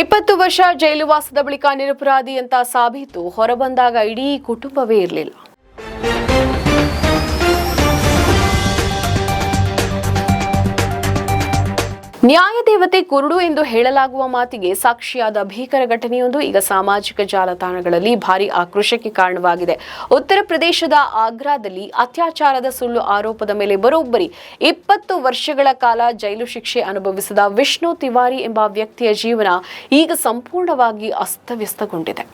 ಇಪ್ಪತ್ತು ವರ್ಷ ಜೈಲುವಾಸದ ಬಳಿಕ ನಿರಪರಾಧಿ ಅಂತ ಸಾಬೀತು. ಹೊರಬಂದಾಗ ಇಡೀ ಕುಟುಂಬವೇ ಇರಲಿಲ್ಲ. ನ್ಯಾಯದೇವತೆ ಕುರುಡು ಎಂದು ಹೇಳಲಾಗುವ ಮಾತಿಗೆ ಸಾಕ್ಷಿಯಾದ ಭೀಕರ ಘಟನೆಯೊಂದು ಈಗ ಸಾಮಾಜಿಕ ಜಾಲತಾಣಗಳಲ್ಲಿ ಭಾರಿ ಆಕ್ರೋಶಕ್ಕೆ ಕಾರಣವಾಗಿದೆ. ಉತ್ತರ ಪ್ರದೇಶದ ಆಗ್ರಾದಲ್ಲಿ ಅತ್ಯಾಚಾರದ ಸುಳ್ಳು ಆರೋಪದ ಮೇಲೆ ಬರೋಬ್ಬರಿ ಇಪ್ಪತ್ತು ವರ್ಷಗಳ ಕಾಲ ಜೈಲು ಶಿಕ್ಷೆ ಅನುಭವಿಸಿದ ವಿಷ್ಣು ತಿವಾರಿ ಎಂಬ ವ್ಯಕ್ತಿಯ ಜೀವನ ಈಗ ಸಂಪೂರ್ಣವಾಗಿ ಅಸ್ತವ್ಯಸ್ತಗೊಂಡಿದೆ.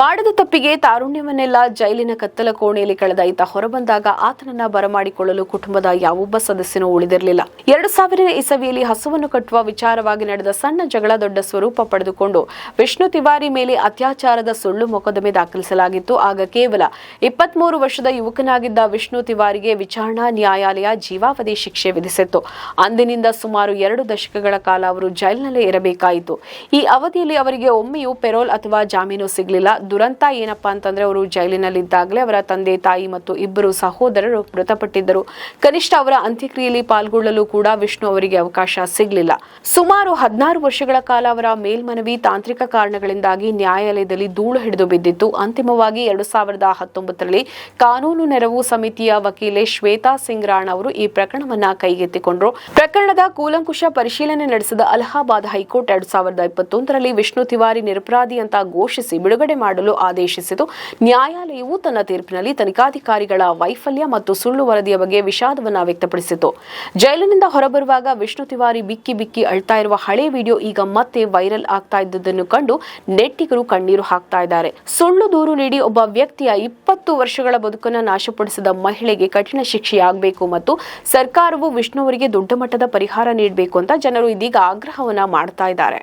ಮಾಡದ ತಪ್ಪಿಗೆ ತಾರುಣ್ಯವನ್ನೆಲ್ಲ ಜೈಲಿನ ಕತ್ತಲ ಕೋಣೆಯಲ್ಲಿ ಕಳೆದ ಈತ ಹೊರಬಂದಾಗ ಆತನನ್ನ ಬರಮಾಡಿಕೊಳ್ಳಲು ಕುಟುಂಬದ ಯಾವೊಬ್ಬ ಸದಸ್ಯನೂ ಉಳಿದಿರಲಿಲ್ಲ. ಎರಡು ಸಾವಿರದ ಇಸವಿಯಲ್ಲಿ ಹಸುವನ್ನು ಕಟ್ಟುವ ವಿಚಾರವಾಗಿ ನಡೆದ ಸಣ್ಣ ಜಗಳ ದೊಡ್ಡ ಸ್ವರೂಪ ಪಡೆದುಕೊಂಡು ವಿಷ್ಣು ತಿವಾರಿ ಮೇಲೆ ಅತ್ಯಾಚಾರದ ಸುಳ್ಳು ಮೊಕದ್ದಮೆ ದಾಖಲಿಸಲಾಗಿತ್ತು. ಆಗ ಕೇವಲ ಇಪ್ಪತ್ಮೂರು ವರ್ಷದ ಯುವಕನಾಗಿದ್ದ ವಿಷ್ಣು ತಿವಾರಿಗೆ ವಿಚಾರಣಾ ನ್ಯಾಯಾಲಯ ಜೀವಾವಧಿ ಶಿಕ್ಷೆ ವಿಧಿಸಿತ್ತು. ಅಂದಿನಿಂದ ಸುಮಾರು ಎರಡು ದಶಕಗಳ ಕಾಲ ಅವರು ಜೈಲಿನಲ್ಲೇ ಇರಬೇಕಾಯಿತು. ಈ ಅವಧಿಯಲ್ಲಿ ಅವರಿಗೆ ಒಮ್ಮೆಯೂ ಪೆರೋಲ್ ಅಥವಾ ಜಾಮೀನು ಸಿಗಲಿಲ್ಲ. ದುರಂತ ಏನಪ್ಪಾ ಅಂತಂದ್ರೆ ಅವರು ಜೈಲಿನಲ್ಲಿದ್ದಾಗಲೇ ಅವರ ತಂದೆ, ತಾಯಿ ಮತ್ತು ಇಬ್ಬರು ಸಹೋದರರು ಮೃತಪಟ್ಟಿದ್ದರು. ಕನಿಷ್ಠ ಅವರ ಅಂತ್ಯಕ್ರಿಯೆಯಲ್ಲಿ ಪಾಲ್ಗೊಳ್ಳಲು ಕೂಡ ವಿಷ್ಣು ಅವರಿಗೆ ಅವಕಾಶ ಸಿಗಲಿಲ್ಲ. ಸುಮಾರು ಹದಿನಾರು ವರ್ಷಗಳ ಕಾಲ ಅವರ ಮೇಲ್ಮನವಿ ತಾಂತ್ರಿಕ ಕಾರಣಗಳಿಂದಾಗಿ ನ್ಯಾಯಾಲಯದಲ್ಲಿ ಧೂಳು ಹಿಡಿದು ಬಿದ್ದಿತ್ತು. ಅಂತಿಮವಾಗಿ ಎರಡು ಸಾವಿರದ ಹತ್ತೊಂಬತ್ತರಲ್ಲಿ ಕಾನೂನು ನೆರವು ಸಮಿತಿಯ ವಕೀಲೆ ಶ್ವೇತಾ ಸಿಂಗ್ ರಾಣ್ ಅವರು ಈ ಪ್ರಕರಣವನ್ನ ಕೈಗೆತ್ತಿಕೊಂಡರು. ಪ್ರಕರಣದ ಕೂಲಂಕುಷ ಪರಿಶೀಲನೆ ನಡೆಸಿದ ಅಲಹಾಬಾದ್ ಹೈಕೋರ್ಟ್ ಎರಡ್ ಸಾವಿರದ ಇಪ್ಪತ್ತೊಂದರಲ್ಲಿ ವಿಷ್ಣು ತಿವಾರಿ ನಿರಪರಾಧಿ ಅಂತ ಘೋಷಿಸಿ ಬಿಡುಗಡೆ ಮಾಡಲು ಆದೇಶಿಸಿತು. ನ್ಯಾಯಾಲಯವು ತನ್ನ ತೀರ್ಪಿನಲ್ಲಿ ತನಿಖಾಧಿಕಾರಿಗಳ ವೈಫಲ್ಯ ಮತ್ತು ಸುಳ್ಳು ವರದಿಯ ಬಗ್ಗೆ ವಿಷಾದವನ್ನು ವ್ಯಕ್ತಪಡಿಸಿತು. ಜೈಲಿನಿಂದ ಹೊರಬರುವಾಗ ವಿಷ್ಣು ತಿವಾರಿ ಬಿಕ್ಕಿ ಬಿಕ್ಕಿ ಅಳ್ತಾ ಇರುವ ಹಳೆ ವಿಡಿಯೋ ಈಗ ಮತ್ತೆ ವೈರಲ್ ಆಗ್ತಾ ಇದ್ದುದನ್ನು ಕಂಡು ನೆಟ್ಟಿಗರು ಕಣ್ಣೀರು ಹಾಕ್ತಾ ಇದ್ದಾರೆ. ಸುಳ್ಳು ದೂರು ನೀಡಿ ಒಬ್ಬ ವ್ಯಕ್ತಿಯ ಇಪ್ಪತ್ತು ವರ್ಷಗಳ ಬದುಕನ್ನು ನಾಶಪಡಿಸಿದ ಮಹಿಳೆಗೆ ಕಠಿಣ ಶಿಕ್ಷೆಯಾಗಬೇಕು ಮತ್ತು ಸರ್ಕಾರವು ವಿಷ್ಣುವರಿಗೆ ದೊಡ್ಡ ಮಟ್ಟದ ಪರಿಹಾರ ನೀಡಬೇಕು ಅಂತ ಜನರು ಇದೀಗ ಆಗ್ರಹವನ್ನ ಮಾಡ್ತಾ ಇದ್ದಾರೆ.